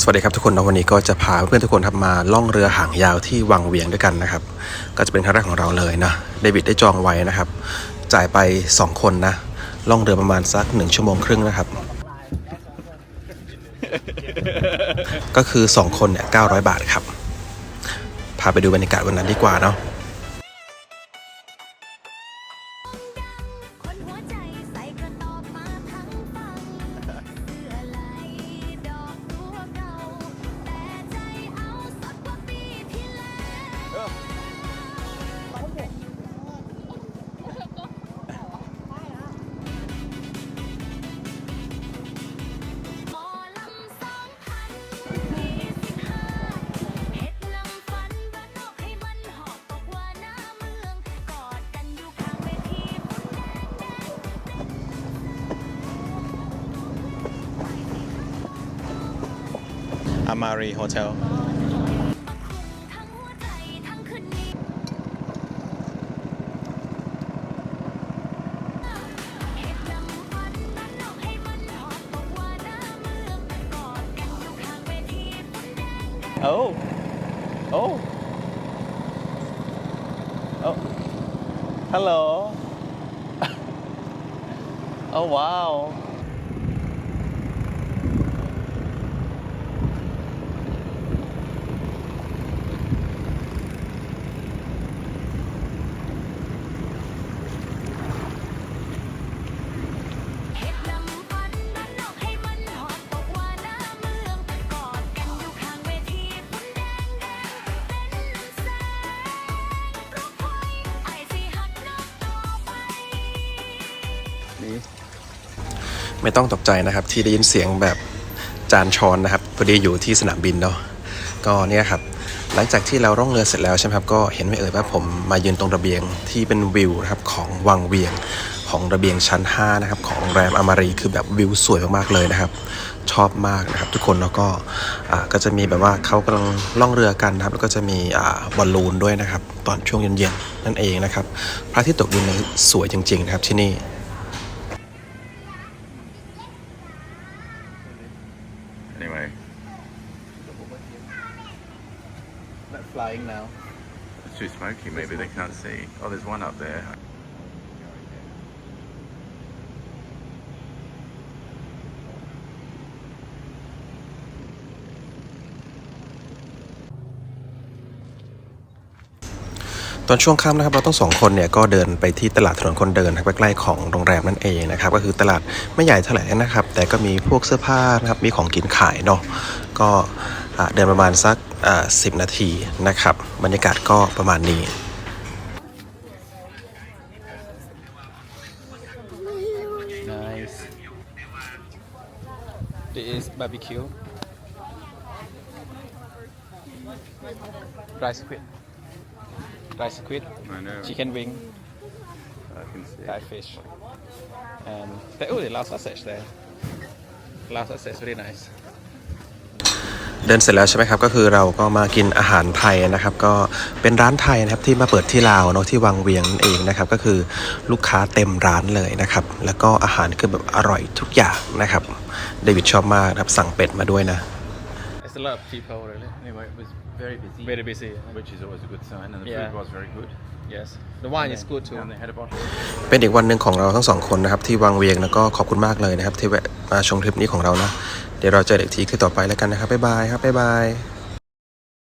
สวัสดีครับทุกคนวันนี้ก็จะพาเพื่อนทุกคนครับมาล่องเรือหางยาวที่วังเวียงด้วยกันนะครับ ก็จะเป็นครั้งแรกของเราเลยนะเดวิดได้จองไว้นะครับ จ่ายไป 2 คนนะ ล่องเรือประมาณสัก 1 ชั่วโมงครึ่งนะครับ ก็คือ 2 คนเนี่ย900บาทครับ พาไปดูบรรยากาศวันนั้นดีกว่าเนาะ อามารีโฮเทลทั้งหัวใจทั้งคืนนี้ฮ็ดลำฝันบ้านนอกให้มันหอบตกว่าหน้าว ไม่ต้องตกใจนะครับที่ได้ยินเสียงแบบจานช้อนนะครับพอดีอยู่ที่สนามบินเนาะก็เนี่ยครับหลังจากที่เราร่องเรือเสร็จแล้วใช่ไหมครับก็เห็นไหมเอ่ยว่าผมมายืนตรงระเบียงที่เป็นวิวนะครับของวังเวียงของระเบียงชั้น 5 นะครับ ของโรงแรมอมารีคือแบบวิวสวยมาก ๆ เลยนะครับ ชอบมากนะครับ ทุกคนแล้วก็อ่าก็จะมีแบบว่าเขากำลังล่องเรือกันนะครับ แล้วก็จะมีบอลลูนด้วยนะครับ ตอนช่วงเย็น ๆ นั่นเองนะครับ พระอาทิตย์ตกดินเนี่ยสวยจริง ๆ นะครับที่นี่ Anyway, Not flying now. it's too smoky. Maybe they can't see. Oh, there's one up there. ตอนช่วงค่ำนะครับเราต้องสองคนเนี่ยก็เดินไปที่ตลาดถนนคนเดินนะครับใกล้ๆของโรงแรมนั่นเองนะครับก็คือตลาดไม่ใหญ่เท่าไหร่นะครับ แต่ก็มีพวกเสื้อผ้านะครับมีของกินขายเนาะก็อ่า เดินประมาณสักสิบนาทีนะครับ บรรยากาศก็ประมาณนี้ Nice. This is barbecue. Rice squid. Rice squid. I know. Chicken wing. I can see. Thai fish. And there, oh, the last sausage there. Last sausage very nice. เดินเสร็จแล้วใช่ไหมครับก็คือเราก็มากินอาหารไทยนะครับ ก็เป็นร้านไทยนะครับที่มาเปิดที่ลาวเนาะที่วังเวียงนั่นเองนะครับ ก็คือลูกค้าเต็มร้านเลยนะครับ แล้วก็อาหารคือแบบอร่อยทุกอย่างนะครับเดวิดชอบมากนะครับสั่งเป็ดมาด้วยนะ There's a lot of people really. Anyway, it was very busy. Very busy. Which is always a good sign, and the Yeah. food was very good. Yes. The wine is good too. And they had a bottle. เป็นอีกวันหนึ่งของเราทั้งสองคนนะครับที่วังเวียงแล้วก็ขอบคุณมากเลยนะครับที่แวะมาชมทริปนี้ของเรานะ เดี๋ยวเราเจอกันอีกทีคลิปต่อไปแล้วกันนะครับบ๊ายบายครับบ๊ายบาย